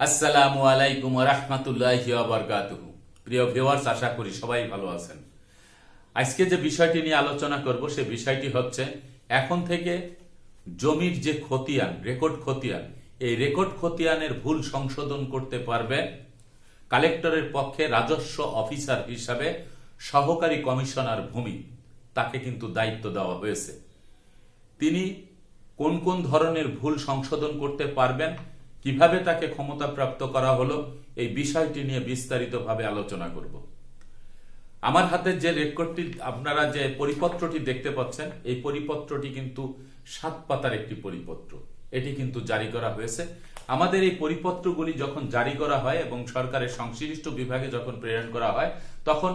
আসসালামু আলাইকুম রহমতুল্লাহি বরকাতুহু। প্রিয় ভিউয়ার্স আশা করি সবাই ভালো আছেন। আজকে যে বিষয়টি নিয়ে আলোচনা করব, সে বিষয়টি হচ্ছে, এখন থেকে জমির যে খতিয়ান রেকর্ড খতিয়ান, এই রেকর্ড খতিয়ানের ভুল সংশোধন করতে পারবে কালেক্টরের পক্ষে রাজস্ব অফিসার হিসাবে সহকারী কমিশনার ভূমি। তাকে কিন্তু দায়িত্ব দেওয়া হয়েছে। তিনি কোন কোন ধরনের ভুল সংশোধন করতে পারবেন কীভাবে তাকে ক্ষমতাপ্রাপ্ত করা হলো, এই বিষয়টি নিয়ে বিস্তারিতভাবে আলোচনা করব। আমার হাতে যে রেকর্ডটি আপনারা যে পরিপত্রটি দেখতে পাচ্ছেন, এই পরিপত্রটি কিন্তু সাত পাতার একটি পরিপত্র। এটি কিন্তু জারি করা হয়েছে। আমাদের এই পরিপত্রগুলি যখন জারি করা হয় এবং সরকারের সংশ্লিষ্ট বিভাগে যখন প্রেরণ করা হয়, তখন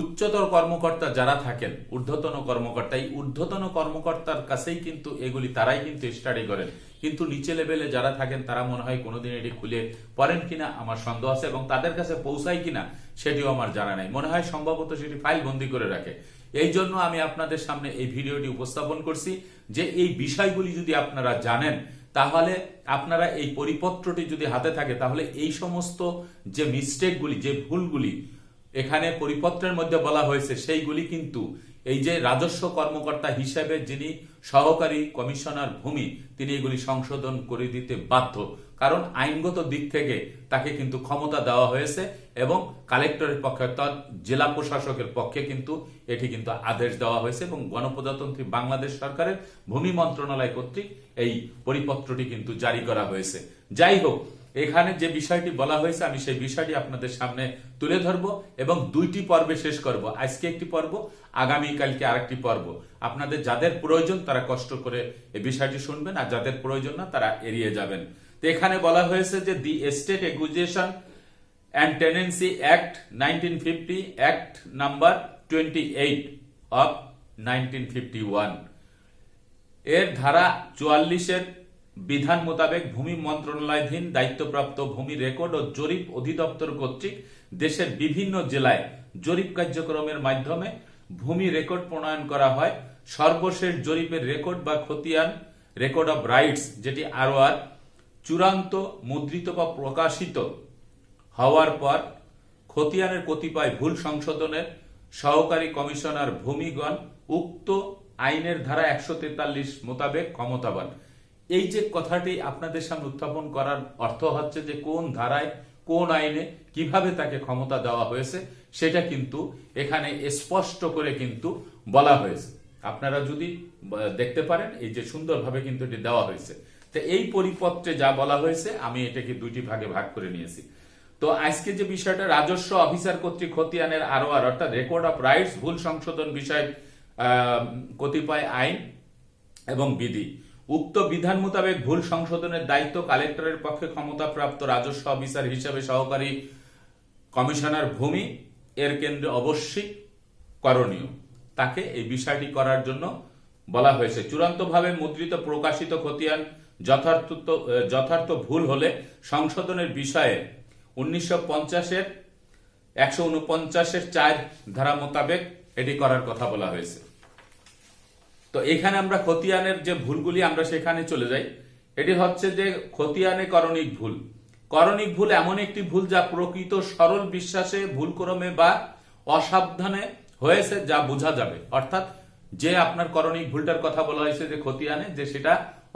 উচ্চতর কর্মকর্তা যারা থাকেন, ঊর্ধ্বতন কর্মকর্তা, এই ঊর্ধ্বতন কর্মকর্তার কাছেই কিন্তু এগুলি, তারাই কিন্তু স্টাডি করেন। কিন্তু নিচে লেভেলে যারা থাকেন, তারা মনে হয় কোনোদিন এটি খুলে পড়েন কিনা, আমার সন্দেহ আছে এবং তাদের কাছে পৌঁছায় কিনা, সেটিও আমার জানা নাই। মনে হয় সম্ভবত সেটি ফাইল বন্দি করে রাখে। এই জন্য আমি আপনাদের সামনে এই ভিডিওটি উপস্থাপন করছি যে এই বিষয়গুলি যদি আপনারা জানেন, তাহলে আপনারা এই পরিপত্রটি যদি হাতে থাকে, তাহলে এই সমস্ত যে মিস্টেকগুলি যে ভুলগুলি এখানে পরিপত্রের মধ্যে বলা হয়েছে, সেইগুলি কিন্তু এই যে রাজস্ব কর্মকর্তা হিসেবে যিনি সহকারী কমিশনার ভূমি, তিনি এগুলি সংশোধন করে দিতে বাধ্য। কারণ আইনগত দিক থেকে তাকে কিন্তু ক্ষমতা দেওয়া হয়েছে এবং কালেক্টরের পক্ষে অর্থাৎ জেলা প্রশাসকের পক্ষে কিন্তু এটি কিন্তু আদেশ দেওয়া হয়েছে এবং গণপ্রজাতন্ত্রী বাংলাদেশ সরকারের ভূমি মন্ত্রণালয় কর্তৃক এই পরিপত্রটি কিন্তু জারি করা হয়েছে। যাই হোক এখানে যে বিষয়টি বলা হয়েছে, আমি সেই বিষয়টি আপনাদের সামনে তুলে ধরব এবং দুইটি পর্বে শেষ করব। আজকে একটি পর্ব আগামীকালকে আরেকটি পর্ব। আপনাদের যাদের প্রয়োজন তারা কষ্ট করে এই বিষয়টি শুনবেন, আর যাদের প্রয়োজন না তারা এড়িয়ে যাবেন। তো এখানে বলা হয়েছে যে the estate acquisition and tenancy act nineteen fifty act number twenty eight of nineteen fifty one. এর ধারা চুয়াল্লিশের বিধান মোতাবেক ভূমি মন্ত্রণালয়াধীন দায়িত্বপ্রাপ্ত ভূমি রেকর্ড ও জরিপ অধিদপ্তর কর্তৃক দেশের বিভিন্ন জেলায় জরিপ কার্যক্রমের মাধ্যমে ভূমি রেকর্ড প্রণয়ন করা হয়। সর্বশেষ জরিপের রেকর্ড বা খতিয়ান, রেকর্ড অব রাইটস, যেটি আরওআর, চূড়ান্ত, মুদ্রিত বা প্রকাশিত হওয়ার পর খতিয়ানের কতিপয় ভুল সংশোধনের সহকারী কমিশনার ভূমিগণ উক্ত আইনের ধারা একশো তেতাল্লিশ মোতাবেক ক্ষমতাবান। এই যে কথাটি আপনাদের সামনে উত্থাপন করার অর্থ হচ্ছে যে কোন ধারায়, কোন আইনে কীভাবে তাকে ক্ষমতা দেওয়া হয়েছে, সেটা কিন্তু এখানে স্পষ্ট করে কিন্তু বলা হয়েছে। আপনারা যদি দেখতে পারেন, এই যে সুন্দরভাবে কিন্তু এটি দেওয়া হয়েছে। তো এই পরিপত্রে যা বলা হয়েছে, আমি এটাকে দুইটি ভাগে ভাগ করে নিয়েছি। তো আজকে যে বিষয়টা, রাজস্ব অফিসার কর্তৃক খতিয়ানের আরও আর অর্থাৎ রেকর্ড অফ রাইটস, ভুল সংশোধন বিষয় কতিপয় আইন এবং বিধি। উক্ত বিধান মোতাবেক ভুল সংশোধনের দায়িত্ব কালেক্টরের পক্ষে ক্ষমতাপ্রাপ্ত রাজস্ব অফিসার হিসেবে সহকারী কমিশনার ভূমি, এর কেন্দ্রে অবশ্যই করণীয়। তাকে এই বিষয়টি করার জন্য বলা হয়েছে। চূড়ান্তভাবে মুদ্রিত প্রকাশিত খতিয়ান যথার্থ যথার্থ ভুল হলে সংশোধনের বিষয়ে উনিশশো পঞ্চাশের, একশো উনপঞ্চাশের চার ধারা মোতাবেক এটি করার কথা বলা হয়েছে। তো এখানে আমরা খতিয়ানের যে ভুলগুলি, আমরা সেখানে চলে যাই। এটি হচ্ছে যে খতিয়ানে করণিক ভুল। করণিক ভুল এমন একটি ভুল যা প্রকৃত সরল বিশ্বাসে, ভুলক্রমে বা অসাবধানে হয়েছে যা বোঝা যাবে। অর্থাৎ যে আপনার করণিক ভুলটার কথা বলা হয়েছে যে খতিয়ানে, যে সেটা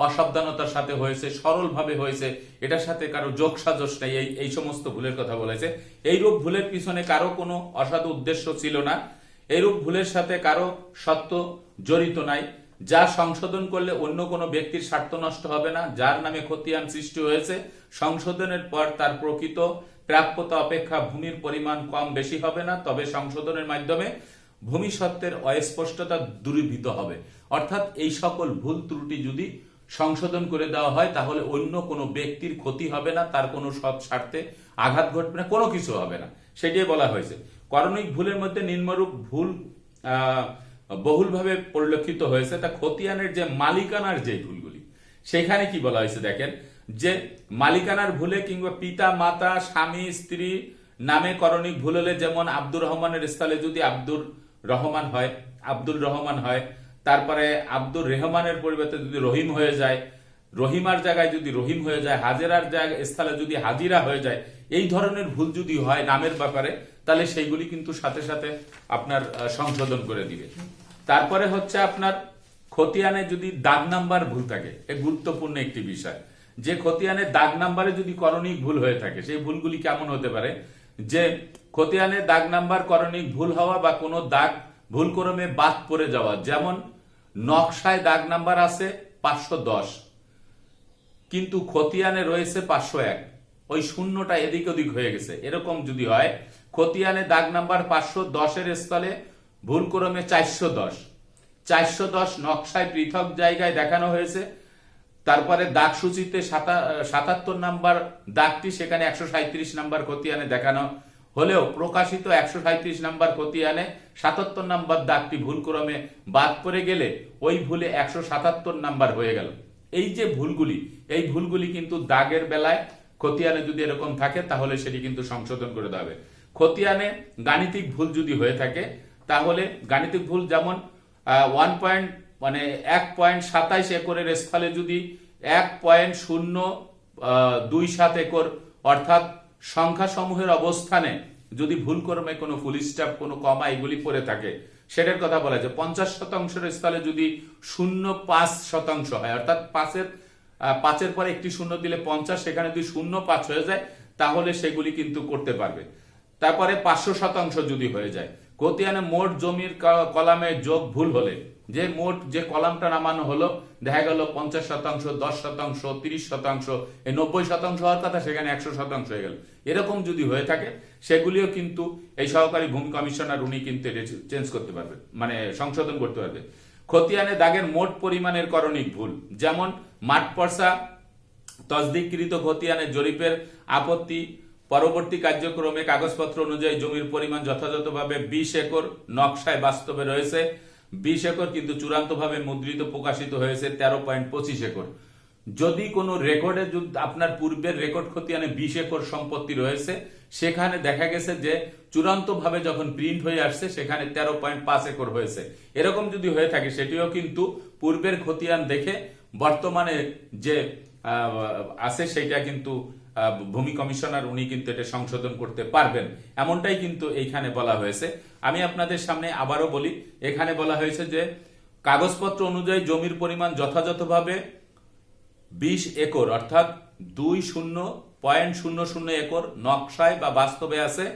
অসাবধানতার সাথে হয়েছে, সরলভাবে হয়েছে, এটার সাথে কারও যোগ সাজস নেই, এই এই সমস্ত ভুলের কথা বলেছে এইরূপ ভুলের পিছনে কারও কোনো অসাধু উদ্দেশ্য ছিল না। এইরূপ ভুলের সাথে কারও সত্য জড়িত নাই, যা সংশোধন করলে অন্য কোনো ব্যক্তির স্বার্থ নষ্ট হবে না, যার নামে খতিয়ান সৃষ্টি হয়েছে, সংশোধনের পর তার প্রকৃত প্রাপ্যতা অপেক্ষা ভূমির পরিমাণ কম বেশি হবে না, তবে সংশোধনের মাধ্যমে ভূমি সত্ত্বের অস্পষ্টতা দূরীভূত হবে। অর্থাৎ এই সকল ভুল ত্রুটি যদি সংশোধন করে দেওয়া হয়, তাহলে অন্য কোনো ব্যক্তির ক্ষতি হবে না, তার কোনো সৎ স্বার্থে আঘাত ঘটবে না, কোনো কিছু হবে না। সেটাই বলা হয়েছে। করণিক ভুলের মধ্যে নিম্নরূপ ভুল বহুলভাবে পরিলক্ষিত হয়েছে, তা খতিয়ানের যে মালিকানার যে ভুলগুলি সেখানে কি বলা হয়েছে দেখেন, যে মালিকানার ভুলে কিংবা পিতা, মাতা, স্বামী, স্ত্রী নামে করণিক ভুল হলে যেমন আব্দুর রহমানের স্থলে যদি আব্দুর রহমান হয় আব্দুল রহমান হয়, তারপরে আব্দুর রেহমানের পরিবর্তে যদি রহিম হয়ে যায়, রহিমার জায়গায় যদি রহিম হয়ে যায়, হাজেরার জায়গায় স্থলে যদি হাজিরা হয়ে যায়, এই ধরনের ভুল যদি হয় নামের ব্যাপারে, তাহলে সেইগুলি কিন্তু সাথে সাথে আপনার সংশোধন করে দিবে। তারপরে হচ্ছে আপনার খতিয়ানে যদি দাগ নাম্বার ভুল থাকে, এ গুরুত্বপূর্ণ একটি বিষয়। যে খতিয়ানে দাগ নাম্বারে যদি করণিক ভুল হয়ে থাকে, সেই ভুলগুলি কেমন হতে পারে? যে খতিয়ানে দাগ নাম্বার করণিক ভুল হওয়া বা কোনো দাগ ভুল ক্রমে বাদ পড়ে যাওয়া, যেমন নকশায় দাগ নাম্বার আছে পাঁচশো দশ, কিন্তু খতিয়ানে রয়েছে পাঁচশো এক, ওই শূন্যটা এদিক ওদিক হয়ে গেছে। এরকম যদি হয়, খতিয়ানে দাগ নাম্বার পাঁচশো দশের স্থলে ভুল ক্রমে চারশো দশ। চারশো দশ নকশায় পৃথক জায়গায় দেখানো হয়েছে। তারপরে দাগ সূচিতে সাতাত্তর নাম্বার দাগটি সেখানে একশো সাঁত্রিশ নাম্বার খতিয়ানে দেখানো হলেও প্রকাশিত একশো সাঁত্রিশ নাম্বার খতিয়ানে সাতাত্তর নাম্বার দাগটি ভুলক্রমে বাদ পড়ে গেলে ওই ভুলে একশো সাতাত্তর নাম্বার হয়ে গেল। এই যে ভুলগুলি, এই ভুলগুলি কিন্তু দাগের বেলায় খতিয়ানে যদি এরকম থাকে তাহলে সেটি কিন্তু সংশোধন করে দেওয়া হবে। খতিয়ানে গাণিতিক ভুল যদি হয়ে থাকে তাহলে গাণিতিক ভুল যেমন ওয়ান পয়েন্ট মানে এক পয়েন্ট সাতাইশ একরের স্থলে যদি এক পয়েন্ট শূন্য দুই সাত একর, অর্থাৎ সংখ্যা সমূহের অবস্থানে যদি ভুল ক্রমে কোনো ফুল স্টাফ কোনো কমা এগুলি পড়ে থাকে, সেটার কথা বলা যায়। পঞ্চাশ শতাংশের স্থলে যদি শূন্য পাঁচ শতাংশ হয়, অর্থাৎ পাঁচের পাঁচের পরে একটি শূন্য দিলে পঞ্চাশ, সেখানে যদি শূন্য পাঁচ হয়ে যায়, তাহলে সেগুলি কিন্তু করতে পারবে। তারপরে পাঁচশো শতাংশ যদি হয়ে যায় খতিয়ানে মোট জমির কলামে যোগ ভুল হলে, যে মোট যে কলামটা নামানো হলো, দেখা গেল পঞ্চাশ শতাংশ, দশ শতাংশ, তিরিশ শতাংশ এই নব্বই শতাংশ হওয়ার কথা, সেখানে একশো শতাংশ হয়ে গেল। এরকম যদি হয়ে থাকে, সেগুলিও কিন্তু এই সহকারী ভূমি কমিশনার উনি কিন্তু চেঞ্জ করতে পারবে মানে সংশোধন করতে পারবে। খতিয়ানে দাগের মোট পরিমাণের করণিক ভুল, যেমন মাঠ পর্সা, তসদিককৃত খতিয়ানে জরিপের আপত্তি পরবর্তী কার্যক্রমে কাগজপত্র অনুযায়ী জমির পরিমাণ যথাযথভাবে বিশ একর নকশায় বাস্তবে রয়েছে। বিশ একর কিন্তু চূড়ান্তভাবে মুদ্রিত প্রকাশিত হয়েছে তেরো পয়েন্ট পঁচিশ একর। যদি কোনো রেকর্ডে আপনার পূর্বের রেকর্ড খতিয়ানে বিশ একর সম্পত্তি রয়েছে, সেখানে দেখা গেছে যে চূড়ান্তভাবে যখন প্রিন্ট হয়ে আসছে, সেখানে তেরো পয়েন্ট পাঁচ একর হয়েছে। এরকম যদি হয়ে থাকে, সেটিও কিন্তু পূর্বের খতিয়ান দেখে বর্তমানে যে আছে, সেটা কিন্তু ভূমি কমিশনার উনি কিন্তু এটা সংশোধন করতে পারবেন। এমনটাই কিন্তু এইখানে বলা হয়েছে। আমি আপনাদের সামনে আবারও বলি, এখানে বলা হয়েছে যে কাগজপত্র অনুযায়ী জমির পরিমাণ যথাযথভাবে বিশ একর, অর্থাৎ দুই শূন্য পয়েন্ট শূন্য শূন্য একর নকশায় বা বাস্তবে আছে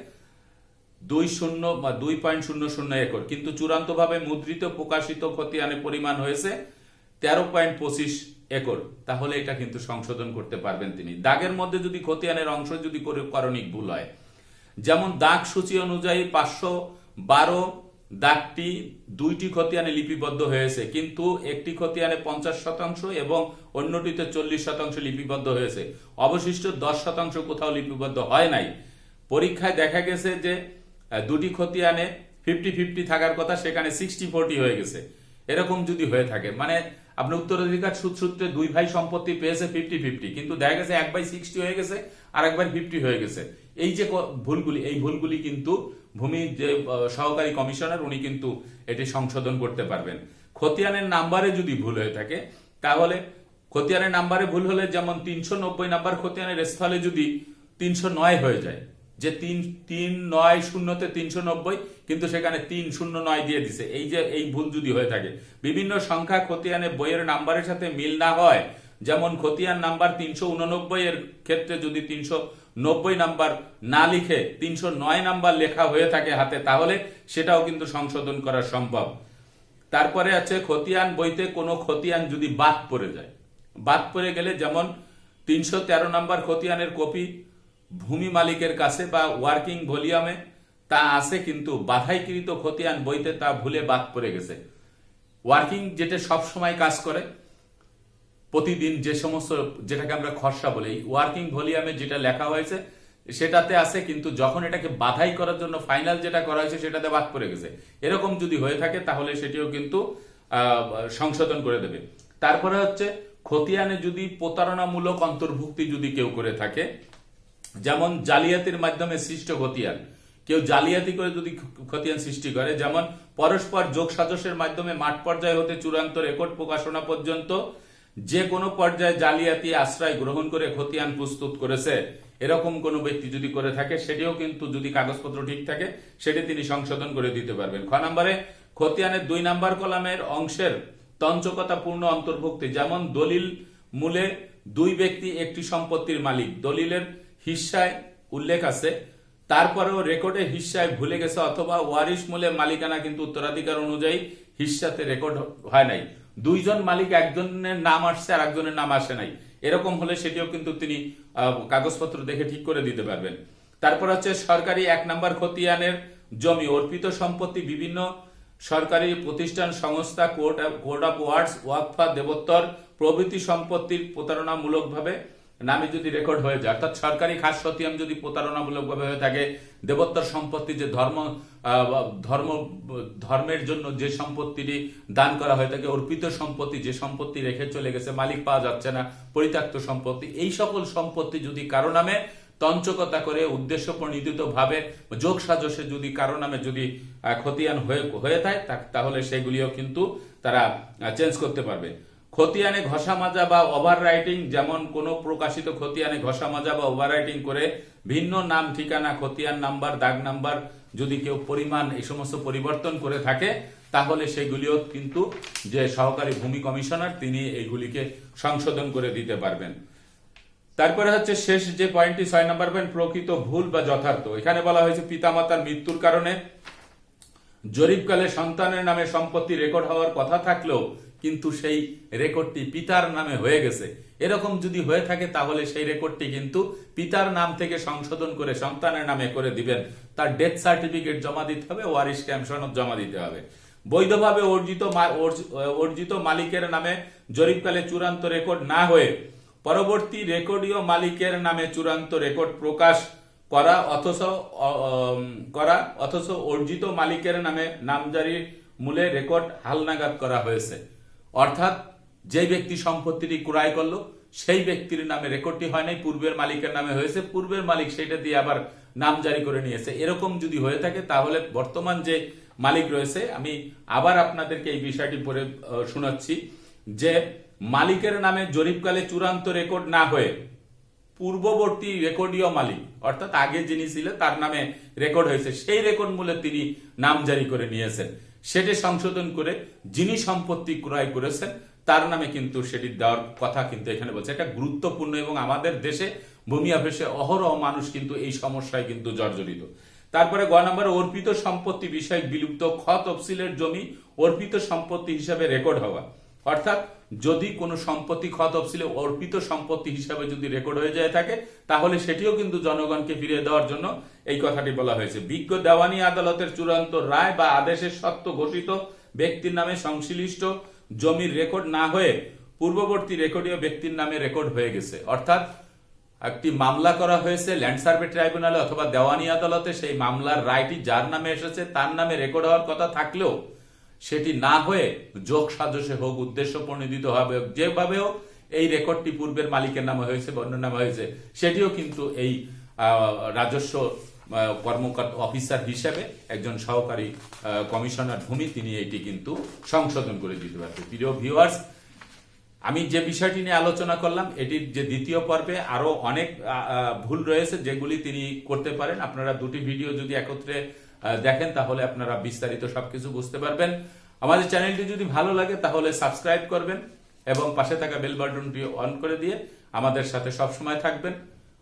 দুই শূন্য বা দুই পয়েন্ট শূন্য শূন্য একর। কিন্তু চূড়ান্তভাবে মুদ্রিত প্রকাশিত খতিয়ানের পরিমাণ হয়েছে তেরো পয়েন্ট পঁচিশ একর, তাহলে এটা কিন্তু সংশোধন করতে পারবেন তিনি। দাগের মধ্যে যদি খতিয়ানের অংশ যদি করে, করণিক ভুল হয়। যেমন দাগ সূচি অনুযায়ী পাঁচশো বারো দাগটি দুইটি খতিয়ানে লিপিবদ্ধ হয়েছে, কিন্তু একটি খতিয়ানে পঞ্চাশ শতাংশ এবং অন্যটিতে চল্লিশ শতাংশ লিপিবদ্ধ হয়েছে। অবশিষ্ট দশ শতাংশ কোথাও লিপিবদ্ধ হয় নাই। পরীক্ষায় দেখা গেছে যে দুটি খতিয়ানে ফিফটি ফিফটি থাকার কথা, সেখানে সিক্সটি ফোরটি হয়ে গেছে। এরকম যদি হয়ে থাকে মানে আপনার উত্তরাধিকার সূত্র দুই ভাই সম্পত্তি পেয়েছে ফিফটি ফিফটি কিন্তু দেখা গেছে এক বাই সিক্সটি হয়ে গেছে, আর একবার ফিফটি হয়ে গেছে। এই যে ভুলগুলি, এই ভুলগুলি কিন্তু ভূমি যে সহকারী কমিশনার, উনি কিন্তু এটি সংশোধন করতে পারবেন। খতিয়ানের নাম্বারে যদি ভুল হয়ে থাকে, তাহলে খতিয়ানের নাম্বারে ভুল হলে যেমন তিনশো নব্বই নাম্বার খতিয়ানের স্থলে যদি তিনশো নয় হয়ে যায় যে তিন তিন নয় শূন্যতে তিনশো নব্বই, কিন্তু সেখানে তিন শূন্য নয় দিয়ে দিছে। এই যে, এই ভুল যদি হয়ে থাকে। বিভিন্ন সংখ্যা খতিয়ানে বইয়ের নাম্বারের সাথে মিল না হয়, যেমন খতিয়ান নাম্বার তিনশো উননব্বই এর ক্ষেত্রে যদি তিনশো নব্বই নাম্বার না লিখে তিনশো নয় নাম্বার লেখা হয়ে থাকে হাতে, তাহলে সেটাও কিন্তু সংশোধন করা সম্ভব। তারপরে আছে, খতিয়ান বইতে কোনো খতিয়ান যদি বাদ পড়ে যায়। বাদ পড়ে গেলে যেমন তিনশো তেরো নাম্বার খতিয়ানের কপি ভূমি মালিকের কাছে বা ওয়ার্কিং ভলিউমে তা আছে, কিন্তু বাধাইকৃত খতিয়ান বইতে তা ভুলে বাদ পড়ে গেছে। ওয়ার্কিং যেটা সব সময় কাজ করে, প্রতিদিন যে সমস্ত যেটাকে আমরা খসড়া বলি ওয়ার্কিং ভলিউমে যেটা লেখা হয়েছে, সেটাতে আছে, কিন্তু যখন এটাকে বাধাই করার জন্য ফাইনাল যেটা করা হয়েছে, সেটাতে বাদ পড়ে গেছে। এরকম যদি হয়ে থাকে, তাহলে সেটিও কিন্তু সংশোধন করে দেবে। তারপরে হচ্ছে, খতিয়ানে যদি প্রতারণামূলক অন্তর্ভুক্তি যদি কেউ করে থাকে যেমন জালিয়াতির মাধ্যমে সৃষ্ট খতিয়ান। কেউ জালিয়াতি করে যদি খতিয়ান সৃষ্টি করে, যেমন পরস্পর যোগ সাজসের মাধ্যমে মাঠ পর্যায়ে হতে চূড়ান্ত রেকর্ড প্রকাশনা পর্যন্ত যে কোনো পর্যায়ে জালিয়াতি আশ্রয় গ্রহণ করে খতিয়ান প্রস্তুত করেছে, এরকম কোনো ব্যক্তি যদি করে থাকে, সেটিও কিন্তু যদি কাগজপত্র ঠিক থাকে, সেটি তিনি সংশোধন করে দিতে পারবেন। খ নম্বরে, খতিয়ানের দুই নাম্বার কলামের অংশের তঞ্চকতা পূর্ণ অন্তর্ভুক্তি, যেমন দলিল মূলে দুই ব্যক্তি একটি সম্পত্তির মালিক, দলিলের হিস্সায় উল্লেখ আছে। তারপরেও রেকর্ডে হিসায় ভুলে গেছে অথবা ওয়ারিশ মূলে মালিকানা কিন্তু উত্তরাধিকার অনুযায়ী হিস্সাতে রেকর্ড হয় নাই। দুইজন মালিক একজনের নাম আসছে আর একজনের নাম আসে নাই। এরকম হলে সেটিও কিন্তু তিনি কাগজপত্র দেখে ঠিক করে দিতে পারবেন। তারপর হচ্ছে সরকারি এক নাম্বার খতিয়ানের জমি, অর্পিত সম্পত্তি বিভিন্ন সরকারি প্রতিষ্ঠান, সংস্থা, কোর্ট কোর্ট অফ ওয়ার্ডস, ওয়াকফা, দেবোত্তর প্রভৃতি সম্পত্তির প্রতারণামূলকভাবে নামে যদি রেকর্ড হয়ে যায়, অর্থাৎ সরকারি খাস সতিয়াম যদি প্রতারণামূলকভাবে হয়ে থাকে, দেবোত্তর সম্পত্তি যে ধর্ম ধর্ম, ধর্মের জন্য যে সম্পত্তিটি দান করা হয়ে থাকে অর্পিত সম্পত্তি, যে সম্পত্তি রেখে চলে গেছে, মালিক পাওয়া যাচ্ছে না, পরিত্যক্ত সম্পত্তি, এই সকল সম্পত্তি যদি কারও নামে তঞ্চকতা করে উদ্দেশ্য প্রণীত ভাবে যোগ সাজসে যদি কারও নামে যদি খতিয়ান হয়ে হয়ে থাকে, তাহলে সেগুলিও কিন্তু তারা চেঞ্জ করতে পারবে। খতিয়ানে ঘষা মাজা বা ওভার রাইটিং যেমন কোনো প্রকাশিত খতিয়ানে ঘষা মাজা বা ওভার রাইটিং করে ভিন্ন নাম, ঠিকানা, খতিয়ান নাম্বার, দাগ নাম্বার যদি কেউ পরিমাণ এই সমস্ত পরিবর্তন করে থাকে, তাহলে সেগুলিও কিন্তু যে সহকারী ভূমি কমিশনার তিনি এইগুলিকে সংশোধন করে দিতে পারবেন। তারপরে হচ্ছে শেষ যে পয়েন্টটি, ছয় নম্বর পয়েন্ট, প্রকৃত ভুল বা যথার্থ। এখানে বলা হয়েছে পিতামাতার মৃত্যুর কারণে জরিপকালে সন্তানের নামে সম্পত্তি রেকর্ড হওয়ার কথা থাকলেও কিন্তু সেই রেকর্ডটি পিতার নামে হয়ে গেছে। এরকম যদি হয়ে থাকে, তাহলে সেই রেকর্ডটি কিন্তু পিতার নাম থেকে সংশোধন করে সন্তানের নামে করে দিবেন। তার ডেথ সার্টিফিকেট জমা দিতে হবে, ওয়ারিশ ক্যাম্প সনদ জমা দিতে হবে। বৈধভাবে অর্জিত অর্জিত মালিকের নামে জরিপকালে চূড়ান্ত রেকর্ড না হয়ে পরবর্তী রেকর্ডীয় মালিকের নামে চূড়ান্ত রেকর্ড প্রকাশ করা অথচ করা অথচ অর্জিত মালিকের নামে নামজারির মূলে রেকর্ড হালনাগাদ করা হয়েছে। অর্থাৎ যে ব্যক্তি সম্পত্তিটি ক্রয় করল, সেই ব্যক্তির নামে রেকর্ডটি হয় নাই, পূর্বের মালিকের নামে হয়েছে, পূর্বের মালিক সেটা দিয়ে আবার নাম জারি করে নিয়েছে। এরকম যদি হয়ে থাকে, তাহলে বর্তমান যে মালিক রয়েছে, আমি আবার আপনাদেরকে এই বিষয়টি পড়ে শোনাচ্ছি, যে মালিকের নামে জরিপকালে চূড়ান্ত রেকর্ড না হয়ে পূর্ববর্তী রেকর্ডীয় মালিক, অর্থাৎ আগে যিনি ছিলেন, তার নামে রেকর্ড হয়েছে, সেই রেকর্ড মূলে তিনি নাম জারি করে নিয়েছেন। সেটি সংশোধন করে যিনি সম্পত্তি ক্রয় করেছেন, তার নামে কিন্তু সেটি দেওয়ার কথা কিন্তু এখানে বলছে। এটা গুরুত্বপূর্ণ এবং আমাদের দেশে ভূমি অফিসে অহরহ মানুষ কিন্তু এই সমস্যায় কিন্তু জর্জরিত। তারপরে গ নম্বরে, অর্পিত সম্পত্তি বিষয়ক বিলুপ্ত খ তফসিলের জমি অর্পিত সম্পত্তি হিসাবে রেকর্ড হওয়া। অর্থাৎ যদি কোনো সম্পত্তি খ তফসিলে অর্পিত সম্পত্তি হিসাবে যদি রেকর্ড হয়ে যায় থাকে, তাহলে সেটিও কিন্তু জনগণকে ফিরিয়ে দেওয়ার জন্য এই কথাটি বলা হয়েছে। বিজ্ঞ দেওয়ানি আদালতের চূড়ান্ত রায় বা আদেশের সত্য ঘোষিত ব্যক্তির নামে সংশ্লিষ্ট জমির রেকর্ড না হয়ে পূর্ববর্তী রেকর্ডীয় ব্যক্তির নামে রেকর্ড হয়ে গেছে। অর্থাৎ একটি মামলা করা হয়েছে ল্যান্ড সার্ভে ট্রাইব্যুনালে অথবা দেওয়ানি আদালতে, সেই মামলার রায়টি যার নামে এসেছে, তার নামে রেকর্ড হওয়ার কথা থাকলেও সেটি না হয়ে যোগ সাজসে হোক উদ্দেশ্য প্রণোদিত হবে হোক, যেভাবে হোক এই রেকর্ডটি পূর্বের মালিকের নামে হয়েছে বন্য নামে হয়েছে। সেটিও কিন্তু এই রাজস্ব কর্মকর্তা অফিসার হিসেবে একজন সহকারী কমিশনার ভূমি তিনি এটি কিন্তু সংশোধন করে দিতে পারবে। প্রিয় ভিউয়ার্স আমি যে বিষয়টি নিয়ে আলোচনা করলাম এটির যে দ্বিতীয় পর্বে আরও অনেক ভুল রয়েছে যেগুলি তিনি করতে পারেন। আপনারা দুটি ভিডিও যদি একত্রে দেখেন, তাহলে আপনারা বিস্তারিত সবকিছু বুঝতে পারবেন। আমাদের চ্যানেলটি যদি ভালো লাগে, তাহলে সাবস্ক্রাইব করবেন এবং পাশে থাকা বেল বাটনটি অন করে দিয়ে আমাদের সাথে সবসময় থাকবেন।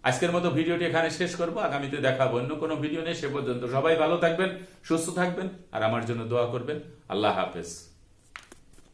আজকের মতো ভিডিওটি এখানে শেষ করব। আগামীতে দেখাবো অন্য কোনো ভিডিও নেই সে পর্যন্ত সবাই ভালো থাকবেন, সুস্থ থাকবেন, আর আমার জন্য দোয়া করবেন। আল্লাহ হাফেজ।